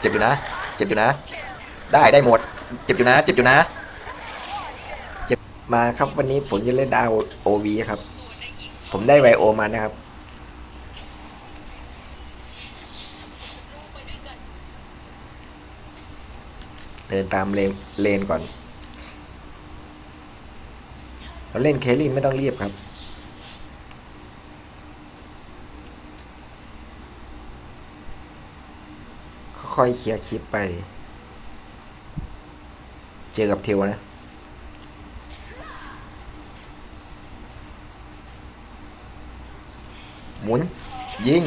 เจ็บอยู่นะ เจ็บอยู่นะ ได้ได้หมด เจ็บอยู่นะ เจ็บอยู่นะเจ็บมาครับวันนี้ผมจะเล่นดาวโอวีครับ ผมได้ไวโอมานะครับ เดินตามเลนเลนก่อนเราเล่นเคลลี่ไม่ต้องเรียบครับ ค่อยเคลียร์คลิปไป เจอกับเทวนะหมุน ยิง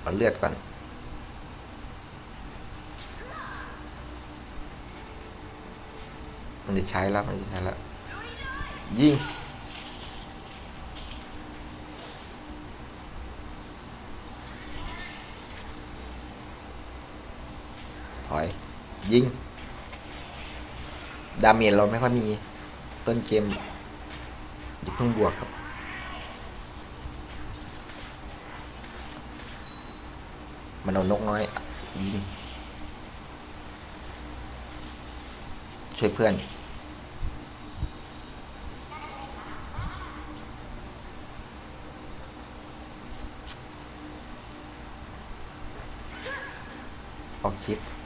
เอาเลือดก่อนมันจะใช้แล้วมันจะใช้แล้วยิง ถอย ยิง ดาเมจเราไม่ค่อยมีต้นเกมอย่าเพิ่งบวกครับ มันเอานกน้อย ยิง ช่วยเพื่อนออกคลิป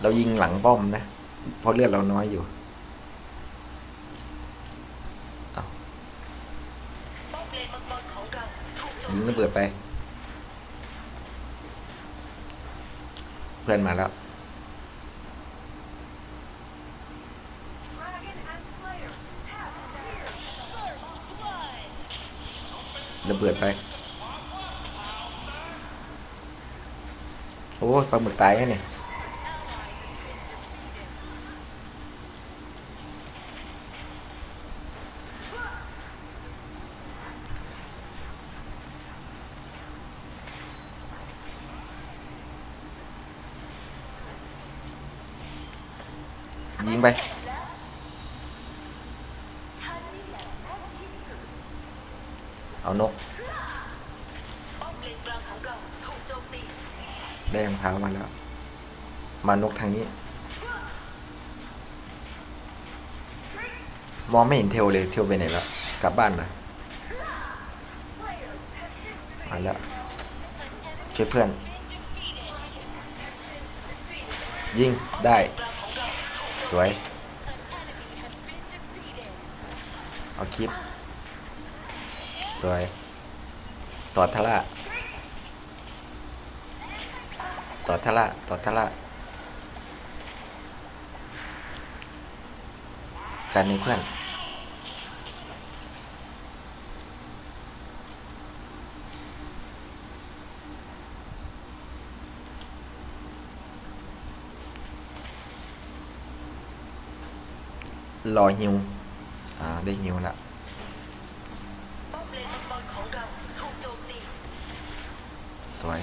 เรายิงหลังป้อมนะ เพราะเลือดเราน้อยอยู่ยิงระเบิดไป เพื่อนมาแล้วระเบิดไป โอ้ปลาหมึกตายแล้วเนี่ย ไปเอานกได้รองเท้ามาแล้ว มานกทางนี้ มองไม่เห็นเทลเลยเทลไปไหนแล้ว กลับบ้านนะมาแล้ว ช่วยเพื่อน ยิงได้ สวย เอาคลิป สวย ต่อทะละ ต่อทะละ ต่อทะละ กันนี้เพื่อน รอฮิวอ่าได้ฮิวละสวย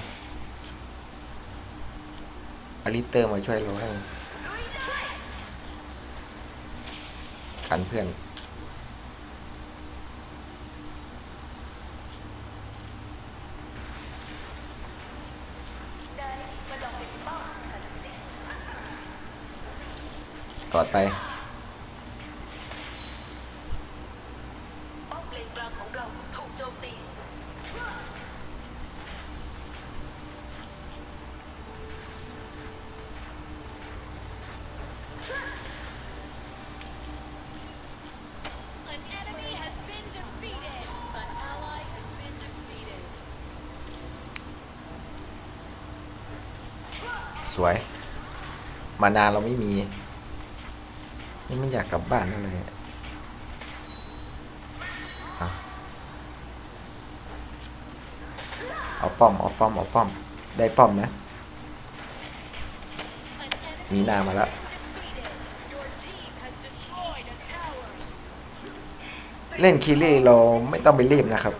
อลิเตอร์มาช่วยเราให้กันเพื่อนต่อไป สวย มานานเราไม่มี นี่ไม่อยากกลับบ้านอะไรเอาป้อมเอาป้อมเอาป้อม ได้ป้อมนะ มีนามาแล้ว เล่นคีรี่เราไม่ต้องไปรีบนะครับ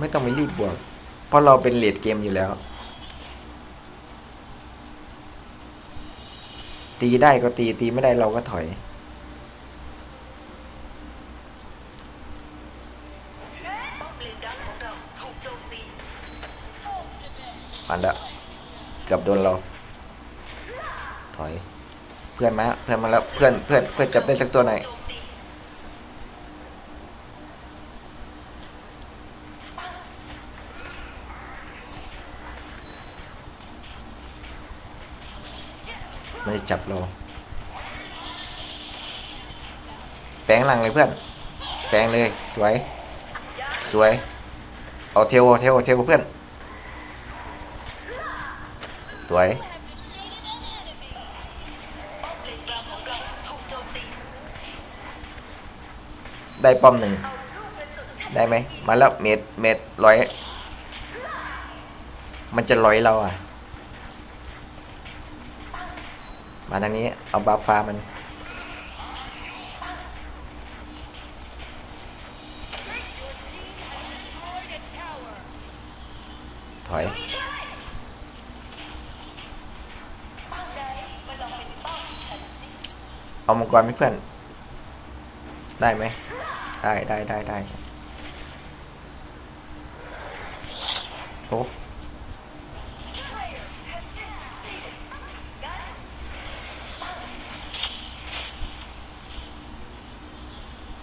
ไม่ต้องไปรีบบวก เพราะเราเป็นเลดเกมอยู่แล้ว ตีได้ก็ตีตีไม่ได้เราก็ถอย มันละเกือบโดนเรา ถอย เพื่อนมาเพื่อนมาแล้วเพื่อนเพื่อนเพื่อนจับได้สักตัวไหน มันจะจับเรา แปลงหลังเลยเพื่อน แปลงเลยสวย สวย เอาเทวเทวเทวเพื่อน สวยป้อมเลนกลเราถูกโจมตีได้ป้อมหนึ่ง ได้ไหม มาแล้วเม็ดเม็ดร้อย มันจะร้อยเราอะ มาทางนี้เอาบัฟฟ้ามัน ถอย เอามังกรไหมเพื่อน ได้ไหม ได้ได้ได้ได้โอ้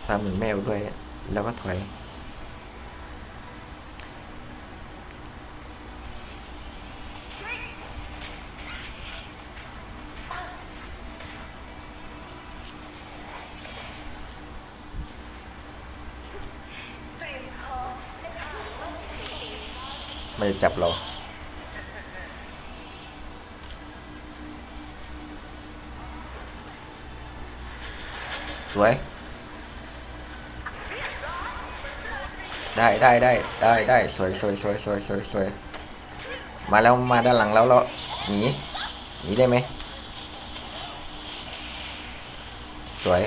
ทำเหมือนแมวด้วย แล้วก็ถอย มันจะจับเราสวย ได้ได้ได้ได้ได้สวยสวยสวยสวยสวยสวยมาแล้วมาด้านหลังแล้วแล้วหนีหนีได้ไหมสวย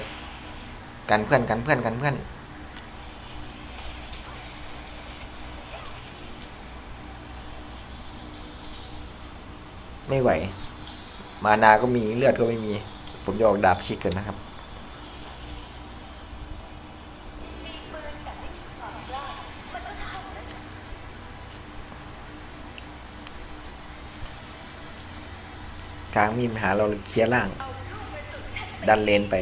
กันเพื่อนกันเพื่อนกันเพื่อนไม่ไหว มานาก็มีเลือดก็ไม่มี ผมจะออกดาบคิกกันนะครับ กลางมีปัญหาเราเคลียร์ล่าง ดันเลนไป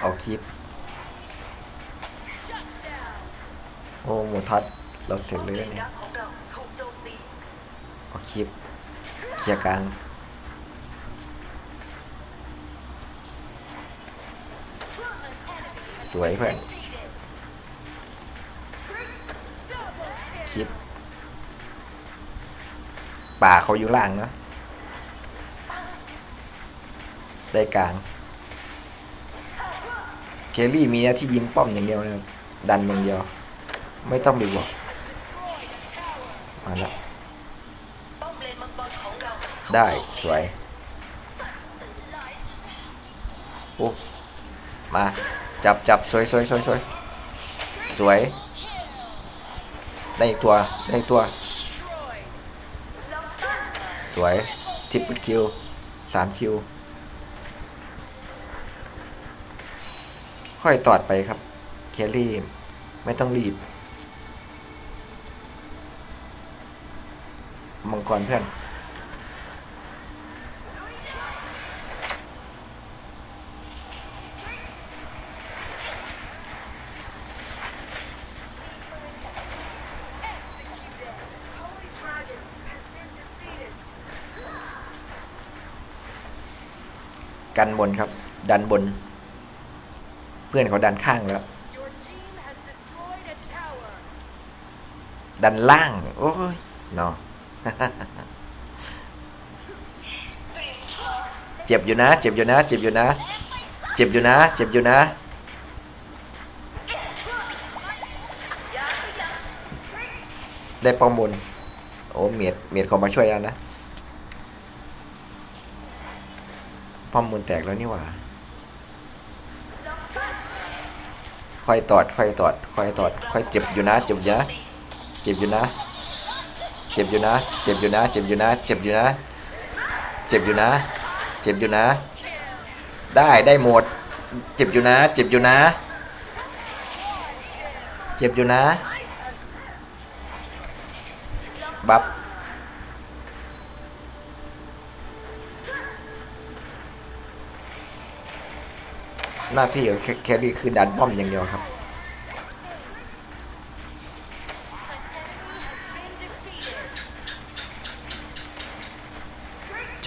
เอาคลิป โอ้หมูทัดเราเสร็จเลยเลนเนี่ย อาคลิปเคลียร์กลางสวยเพื่อนคลิป ป่าเขาอยู่ล่างเนอะได้กลาง เคลลี่มีหน้าที่ยิงป้อมอย่างเดียวนะครับดันอย่างเดียว ไม่ต้องไปบอกมาแล้ว ป้อมเลนมังกรของเราถูก ได้ สวย โอ้ มา จับจับสวยสวยสวยสวยสวย ได้อีกตัว ได้อีกตัว สวย ทิปปิคิวสามคิว ค่อยตอดไปครับ เคลลี่ ไม่ต้องรีบ มังกรเพื่อน กันบนครับ ดันบน เพื่อนเขาดันข้างแล้ว Your team has destroyed a tower. ดันล่าง โอ้ยเนาะเจ็บอยู่นะ เจ็บอยู่นะ เจ็บอยู่นะ เจ็บอยู่นะ เจ็บอยู่นะ ได้ป้อมบน โอ้เมียดเมียดเขามาช่วยแล้วนะ ป้อมมูลแตกแล้วนี่หว่าค่อยตอดค่อยตอดค่อยตอดค่อยเจ็บอยู่นะ เจ็บอยู่นะ เจ็บอยู่นะ เจ็บอยู่นะ เจ็บอยู่นะ เจ็บอยู่นะ เจ็บอยู่นะ เจ็บอยู่นะ เจ็บอยู่นะ ได้ได้หมด เจ็บอยู่นะ เจ็บอยู่นะ เจ็บอยู่นะ บัฟ หน้าที่ของแคแครี่คือดันป้อมอย่างเดียวครับ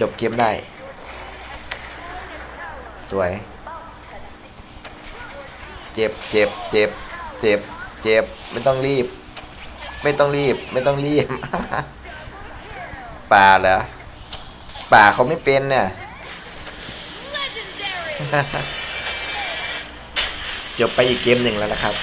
จบเกมได้ สวย เจ็บเจ็บเจ็บเจ็บเจ็บไม่ต้องรีบ ไม่ต้องรีบ ไม่ต้องรีบ ป่าเหรอป่าเขาไม่เป็นเนี่ย จบไปอีกเกมหนึ่งแล้วนะครับ